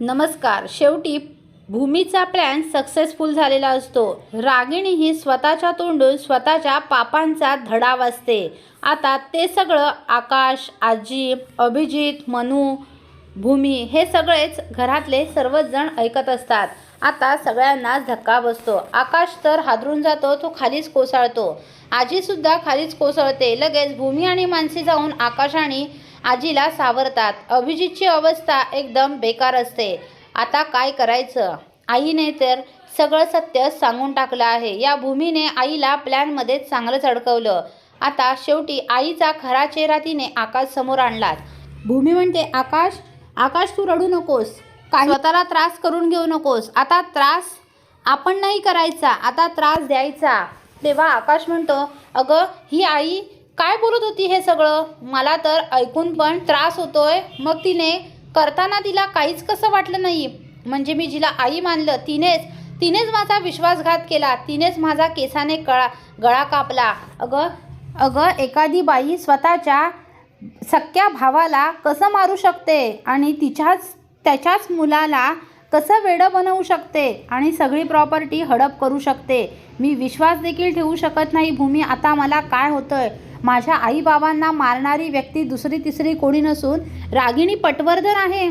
नमस्कार शेवटी भूमीचा प्लॅन सक्सेसफुल झालेला असतो. रागिणी ही स्वतःच्या तोंडून स्वतःच्या पापांचा धडा वाचते आता ते सगळं आकाश आजी अभिजित मनू भूमी हे सगळेच घरातले सर्वच जण ऐकत असतात. आता सगळ्यांनाच धक्का बसतो. आकाश तर हादरून जातो तो खालीच कोसळतो. आजीसुद्धा खालीच कोसळते. लगेच भूमी आणि मानसी जाऊन आकाश आणि आजीला सावरतात. अभिजितची अवस्था एकदम बेकार असते. आता काय करायचं? आईने तर सगळं सत्य सांगून टाकलं आहे. या भूमीने आईला प्लॅनमध्ये चांगलंच अडकवलं. आता शेवटी आईचा खरा चेहरा तिने आकाश समोर आणलाच भूमी म्हणते आकाश आकाश तू रडू नकोस. काही स्वतःला त्रास करून घेऊ नकोस. आता त्रास आपण नाही करायचा. आता त्रास द्यायचा. तेव्हा आकाश म्हणतो अगं ही आई काय बोलत होती हे सगळं? मला तर ऐकून पण त्रास होतोय. मग तिने करताना तिला काहीच कसं वाटलं नाही. म्हणजे मी जिला आई मानलं तिनेच तिनेच माझा विश्वासघात केला तिनेच माझा केसाने कळा गळा कापला. अगं अगं एखादी बाई स्वतःच्या सख्या भावाला कसं मारू शकते आणि तिच्याच त्याच्याच मुलाला कसं वेडं बनवू शकते आणि सगळी प्रॉपर्टी हडप करू शकते? मी विश्वास देखील ठेवू शकत नाही भूमी आता मला काय होतंय? माझ्या आईबाबांना मारणारी व्यक्ती दुसरी तिसरी कोणी नसून रागिणी पटवर्धन आहे.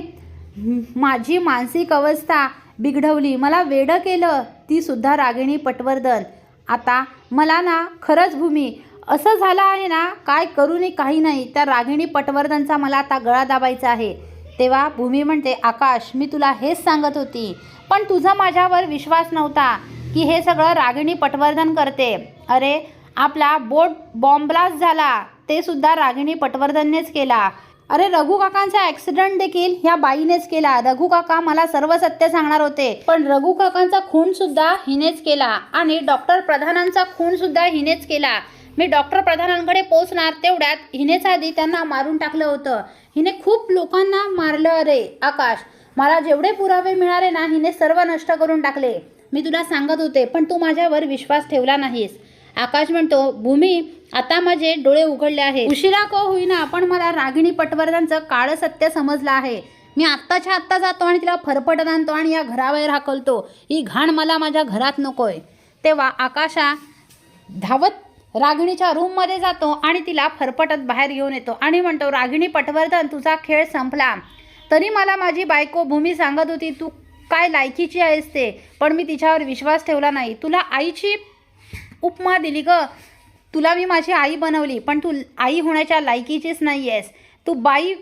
माझी मानसिक अवस्था बिघडवली. मला वेडं केलं ती सुद्धा रागिणी पटवर्धन. आता मला ना खरंच भूमी असं झालं आहे ना काय करू नये काही नाही. त्या रागिणी पटवर्धनचा मला आता गळा दाबायचा आहे. तेव्हा भूमी म्हणते आकाश मी तुला हेच सांगत होती पण तुझा माझ्यावर विश्वास नव्हता की हे सगळं रागिणी पटवर्धन करते. अरे आपला बोट बॉम्ब ब्लास्ट झाला. ते सुद्धा रागिणी पटवर्धननेच केला. अरे रघु काकांचा ॲक्सिडेंट देखील ह्या बाईनेच केला. रघु काका मला सर्व सत्य सांगणार होते. पण रघु काकांचा खून सुद्धा हिनेच केला आणि डॉक्टर प्रधानांचा खून सुद्धा हिनेच केला. मी डॉक्टर प्रधानांकडे पोहोचणार तेवढ्यात हिनेच आधी त्यांना मारून टाकलं होतं. हिने खूप लोकांना मारलं अरे आकाश. मला जेवढे पुरावे मिळाले ना हिने सर्व नष्ट करून टाकले. मी तुला सांगत होते पण तू माझ्यावर विश्वास ठेवला नाहीस. आकाश म्हणतो भूमी आता माझे डोळे उघडले आहे उशिरा को होईना पण मला रागिणी पटवर्धनचं काळं सत्य समजलं आहे. मी आत्ताच्या आत्ता जातो आणि तिला फरफटत आणतो आणि या घराबाहेर हाकलतो. ही घाण मला माझ्या घरात नकोय. तेव्हा आकाशा धावत रागिणीच्या रूममध्ये जातो आणि तिला फरफटत बाहेर घेऊन येतो. आणि म्हणतो रागिणी पटवर्धन तुझा खेळ संपला. तरी मला माझी बायको भूमी सांगत होती तू काय लायकीची आहेस ते. पण मी तिच्यावर विश्वास ठेवला नाही. तुला आईची उपमा दिली ग तुला मी माझी आई बनवली पण तू आई होण्याच्या लायकीचीच नाही आहेस तू बाई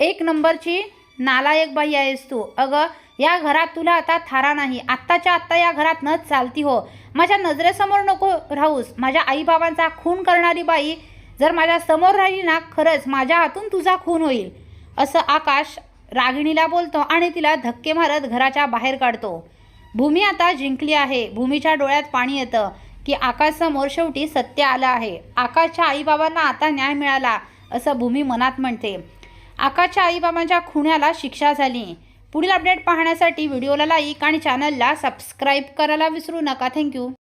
एक नंबरची नालायक बाई आहेस तू. अगं या घरात तुला आता थारा नाही. आत्ताच्या आत्ता या घरात न चालती हो. माझ्या नजरेसमोर नको राहूस. माझ्या आईबाबांचा खून करणारी बाई जर माझ्यासमोर राहिली ना खरंच माझ्या हातून तुझा खून होईल. असं आकाश रागिणीला बोलतो आणि तिला धक्के मारत घराच्या बाहेर काढतो. भूमी आता जिंकली आहे. भूमीच्या डोळ्यात पाणी येतं. की आकाशसमोर शेवटी सत्य आलं आहे. आकाशच्या आईबाबांना आता न्याय मिळाला असं भूमी मनात म्हणते. आकाशच्या आईबाबांच्या खुण्याला शिक्षा झाली. पुढील अपडेट पाहण्यासाठी व्हिडिओला लाईक आणि चॅनलला सबस्क्राईब करायला विसरू नका. थँक्यू